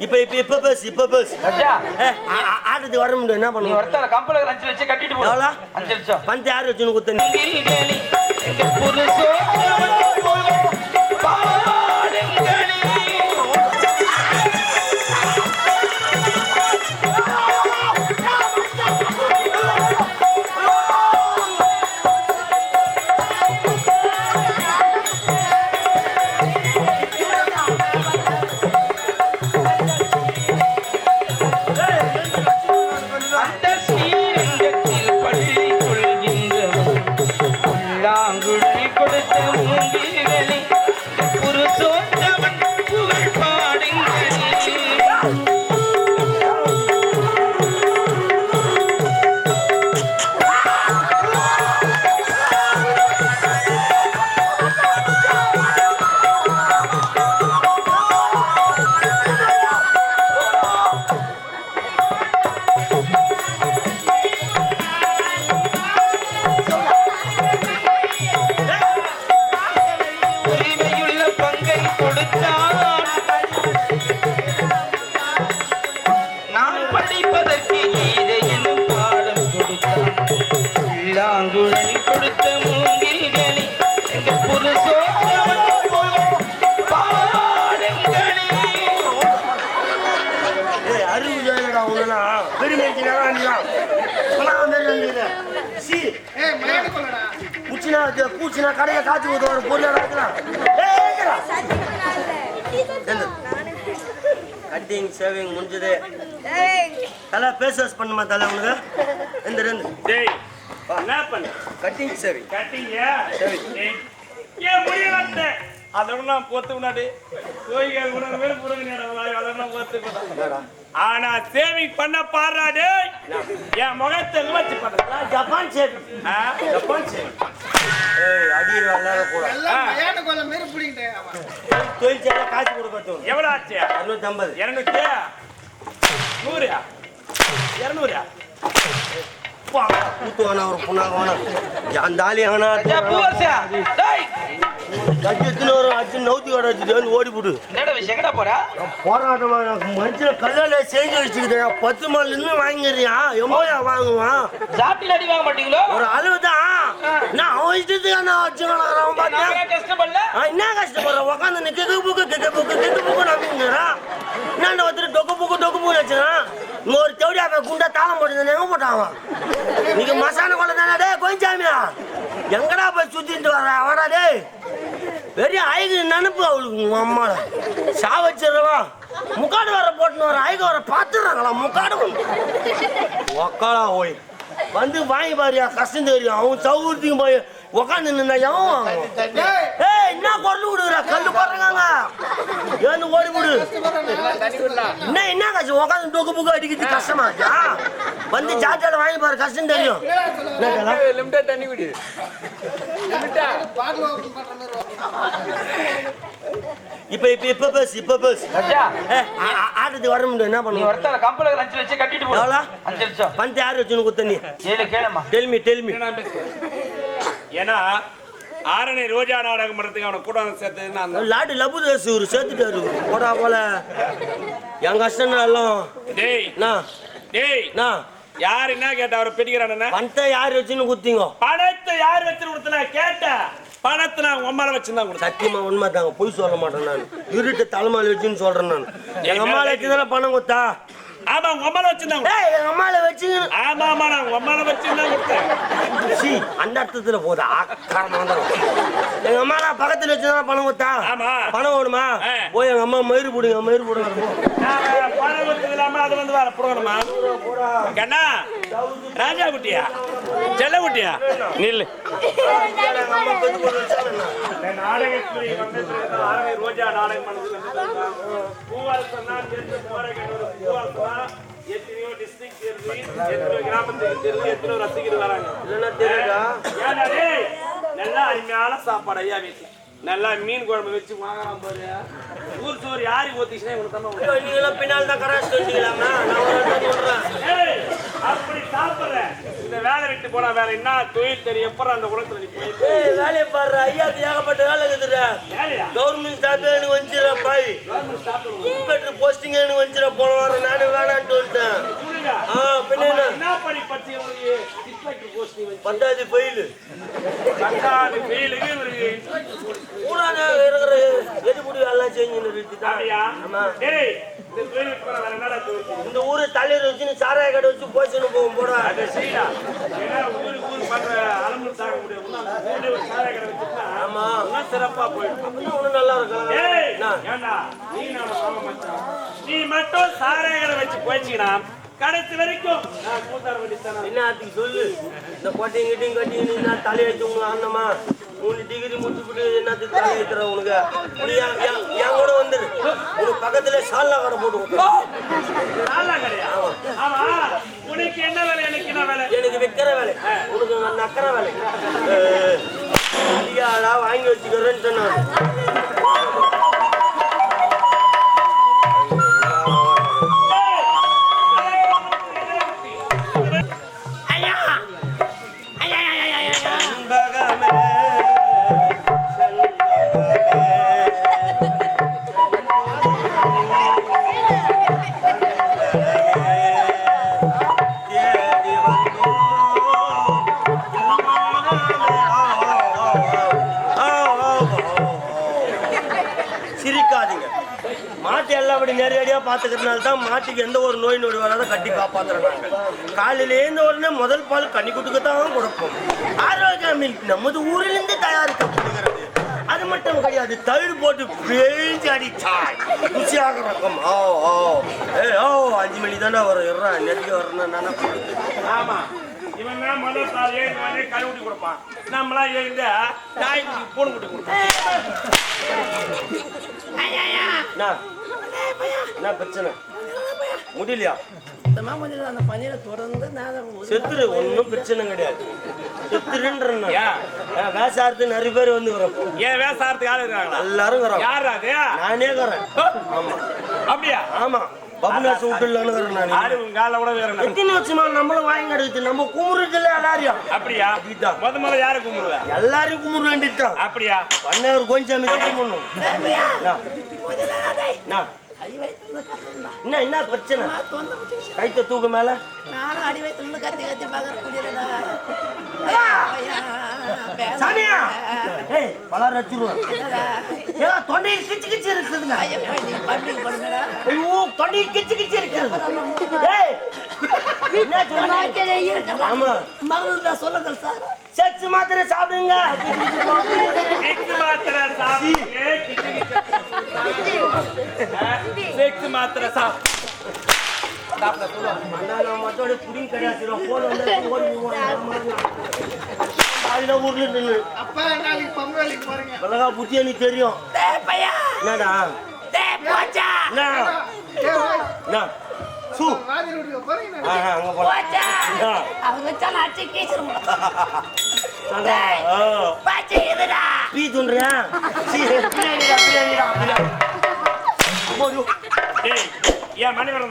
இப்ப இப்ப இப்ப பேசு இப்ப பேசு. ராஜா ஆட்டத்துக்கு வர முடியும் என்ன பண்ணுவோம்? ஒருத்தர கம்பள அஞ்சு கட்டிட்டு லட்சம். பந்து யாரு நீ புல்லாங்குழல் கொடுத்த மூங்கில்களே எங்க புருஷோத்தமன் புகழ் பாடுங்களே. ஏய் அருள் ஜெயலடா உன்னா பெருமைக்கு நேரம் சி. பூச்சினா கடையை காய்ச்சி ஊத்த ஒரு பொருளை கட்டிங் சேவிங் முடிஞ்சது. தலை பேஸ் வாஷ் பண்ணுமா தலை உனக்கு? எந்த ரெண்டு. டேய் என்ன பண்ண? கட்டிங் சேவிங் கட்டிங்க ஏன் முடியல அதோட நான் போத்து முன்னாடி. நேரம் அதோட நான் போத்து. ஆனா சேவிங் பண்ண பாடுறா டேய். என் முகத்தை வச்சு பண்ற ஜப்பான் சேவிங் ஜப்பான் சேவிங் ஏய் அடியில் எல்லாரும் கூட தொழிற்சாலை காசு கொடுக்கட்டும் எவ்வளவு ஆச்சு? அறுநூத்தி ஐம்பது இருநூத்தி நூறு இருநூறு கூத்து வேணாம் ஒரு புண்ணாக வேணாம் அந்த ஆளி வேணா ராஜா பூவரசா டேய். கட்சத்துல ஒரு அச்சு நவுத்தி கடை வச்சுட்டு ஓடி போடு. போராட்டம் மனுஷன் செஞ்சு வச்சுக்கிட்டேன். பத்து மால் இருந்து வாங்கிடுறியா? எம்போயா வாங்குவான்? சாப்பிட்டு அடி வாங்க மாட்டீங்களோ? ஒரு அளவு தான் நான் அவன் இஷ்டத்துக்கு நான் வச்சு என்ன கஷ்டப்படுற உக்காந்து கிக்கு புக்கு கிக்கு புக்கு கிக்கு புக்கு நம்பிங்கிறான் என்ன ஒருத்தர் டொக்கு புக்கு டொக்கு புக்கு வச்சுக்கிறான் இங்க ஒரு தேவடி அவன் குண்டா தாளம் போட்டு எங்க போட்டான் நீங்க மசான கொள்ள தானே டே கோயிச்சாமியா எங்கடா போய் சுத்திட்டு வர அவடா டேய். பெரிய ஐகு நினப்பு அவளுக்கு உங்க அம்மால. சா முக்காடு வர போட்டுன்னு வர ஐக வர பார்த்துடுறாங்களா முக்காடு ஒக்காளா ஓய். வந்து வாங்கி பாருயா கஷ்டம் தெரியும். அவன் சௌகரியத்துக்கு போய் உக்காந்து நின்னா எவன் வாங்குவான்? ஏய் என்ன குரல் விடுற கல்லு போடுறாங்க ஏன்னு ஓடி விடு. என்ன என்ன கஷ்டம் உட்காந்து டொக்கு புக்கு அடிக்கிறது கஷ்டமா? வந்து சார்ஜால வாங்கி பாரு கஷ்டம் தெரியும்? லிமிட்டா தண்ணி இப்ப இப்ப இப்ப பேசு இப்ப பேசு. ஆட்டத்துக்கு வர முடியும். என்ன நீ பண்ணுவோம் ஒருத்தர கம்பள அஞ்சு வச்சு கட்டிட்டு போ. எவ்வளோ? அஞ்சு லட்சம். பந்து யாரு வச்சுன்னு குத்த நீ? ஏழு கேளம்மா டெல்மி டெல்மி ஏன்னா ஆரணி ரோஜா நாடகம் பண்றதுக்கு அவனை கூட வந்து சேர்த்தது நான் தான். லாடு லபு தேசு ஒரு சேர்த்துட்டாரு. போடா போல. என் கஷ்டம் எல்லாம். டேய். டேய். யார் என்ன கேட்ட அவரை பிடிக்கிறான் பணத்தை யார் வச்சுன்னு குத்திங்க? பணத்தை யார் வச்சு கொடுத்தன கேட்ட பணத்தை நான் உம்மால வச்சுதான் கொடுத்தேன். சத்தியமா உண்மை தாங்க பொய் சொல்ல மாட்டேன் நான். இருட்டு தலைமையில வச்சுன்னு சொல்றேன் நான். எங்க அம்மா வச்சு தானே பணம் கொடுத்தா? ஆமா உங்க அம்மால வச்சுதான். ஏய் எங்க அம்மால வச்சு ஆமா ஆமா நான் உங்க அம்மால வச்சுதான் கொடுத்தேன். அந்த அர்த்தத்துல போதா எங்க அம்மா நான் பக்கத்துல வச்சு தானே பணம் கொடுத்தா? ஆமா. பணம் வேணுமா. போய் எங்க அம்மா மயிறு போடுங்க மயிறு போடுங்க பணம் கொடுத்தது இல்லாம அது வந்து வேற புடுங்கணுமா கண்ணா ராஜா குட்டியா? செல்ல குட்டியா? நில்லு. ரோஜா நாடகம் எத்தனையோ டிஸ்ட்ரிக்ட் தெரிஞ்சு எத்தனையோ கிராமத்துக்கு தெரிஞ்சு எத்தனையோ ரசிகர் வராங்க? இல்லைன்னா தெரியுதா? நல்லா அருமையான சாப்பாடு ஐயா வீட்டுல நல்லா மீன் குழம்பு வச்சு வாங்கலாம் பாரு ஊர் சோறு யாருக்கு ஊத்திச்சுன்னா இவனுக்கு. நீங்களும் பின்னால் தான் கராசி வச்சுக்கலாமா? அப்படி சாப்பிடுற. இந்த வேலை விட்டு போனா வேற என்ன தொழில் தெரியும்? எப்பறம் அந்த குளத்துல நீ போய் வேலையை பாரு ஐயாக்கு ஏகப்பட்ட வேலை ஏழையா? கவர்மெண்ட் ஸ்டாஃபே எனக்கு வந்துச்சுடா பாய் இன்ஸ்பெக்டர் போஸ்டிங் எனக்கு வந்துச்சுடா போன வாரம் நானே வேணான்ட்டு வந்துட்டேன். என்ன? படி பத்தி இன்ஸ்பெக்டர் வந்து பத்தாவது ஃபெயிலு பத்தாவது ஃபெயிலுக்கு இவருக்கு இன்ஸ்பெக்டர் போஸ்டிங் ஊரான இருக்கிற எல்லாம் அப்படியா? ஆமா டேய், இந்த ஃபெயிலுக்கு போற வேற என்னடா தோணுது? இந்த ஊரு தலைவர் வச்சு சாராய கடை வச்சு போச்சுன்னு போகும் போடா அதை செய்யடா. ஏன்னா ஊர் பண்ற முடியாது. ஒரு சாராய கடை வச்சுட்டா, ஆமா. இன்னும் சிறப்பா போயிடும். ஒண்ணும் நல்லா இருக்கலாம் ஏய், நீ நானும் மாமா மச்சான். நீ மட்டும் சாராய கடை வச்சு போயிடுச்சுன்னா, கடைசி வரைக்கும். நான் கூத்தாட வேண்டியதுதானே. என்ன அதுக்கு சொல்லு? இந்த கோட்டையும் கிட்டையும் கட்டி நீ என்ன தலையெழுத்து உங்க அண்ணமா மூணு டிகிரி முடிச்சுட்டு என்னத்துக்கு தலையெழுத்துற உனக்கு? நீ என் கூட வந்துரு. உனக்கு பக்கத்துல சால்னா கடை போட்டு கடையா? ஆமா, உனக்கு என்ன வேலை? எனக்கு என்ன வேலை? எனக்கு வைக்கிற வேலை. உனக்கு நக்கிற வேலை. அதிகாடா வாங்கி வச்சுக்கிறேன்னு சொன்னான் நேரடியாக பார்த்துக்கிறதுனால தான் மாட்டுக்கு எந்த ஒரு நோய் நொடி வராத கட்டி காப்பாத்துறாங்க காலையில எழுந்த உடனே முதல் பால் கண்ணி குட்டுக்கு தான் கொடுப்போம். ஆரோக்கிய மில்க் நமது ஊரிலிருந்து தயாரிக்கப்படுகிறது அது மட்டும் கிடையாது தயிர் போட்டு பேஞ்சு அடிச்சாய். ருசியாக இருக்கும். ஓ ஓ. ஏ ஓ அஞ்சு மணி தானே வரும். இருறா நெருங்கி வரணும் நானே ஆமா. இவன் தான் முதல் சால் ஏழு வந்து கழுவுட்டி கொடுப்பான்? நம்மளாம் எழுந்த நாய் குட்டி பூனை குட்டி கொடுப்போம். என்ன பிரச்சனை? முடியலையா? அந்த பணியில தொடர்ந்து நான் செத்துரு ஒன்றும் பிரச்சனை கிடையாது. செத்துருன்ற ஏன்? வேசாரத்து நிறைய பேர் வந்து ஏன் வேசாரத்துக்கு ஆள் இருக்காங்களா எல்லாரும் வரோம் யாரா அது? நானே வரேன் ஆமா. அப்படியா? ஆமா. பபுநாஸ் வீட்டுலன்னு நான். கால கூட வேற? எத்தனை வருஷமா நம்மளும் வாங்கி எடுத்து நம்ம குமுறதுல எல்லாரையும். அப்படியா? அப்படிதான். முத முதல்ல யாரை கும்பிடுவ எல்லாரையும் குமுற வேண்டியதுதான். அப்படியா? பண்ணவர் கொஞ்சம் கும்பிடணும் என்ன? என்ன என்ன பிரச்சனை? கைத்த தூக்கு மேல? நானும் அடி வயிற்றுல கத்தி கத்தி பார்க்கற முடியலடா சாமியா! ஏய் பலர் வச்சிருவேன் ஏன் தொண்டையில் கிச்சு கிச்சு இருக்குதுங்க. பண்டிகை பண்ணுங்கடா ஐயோ தொண்டையில் கிச்சு கிச்சு இருக்கிறது ஏய் என்ன சொன்ன ஆமா. மருந்து சொல்லுங்கள் சார். செக்ஸ் மாத்திரை சாப்பிடுங்க. மாத்திரை கிச்சு மாத்திர செக்ஸ் தெரியும் என்னடா பீ சீ, பிரியாணிடா,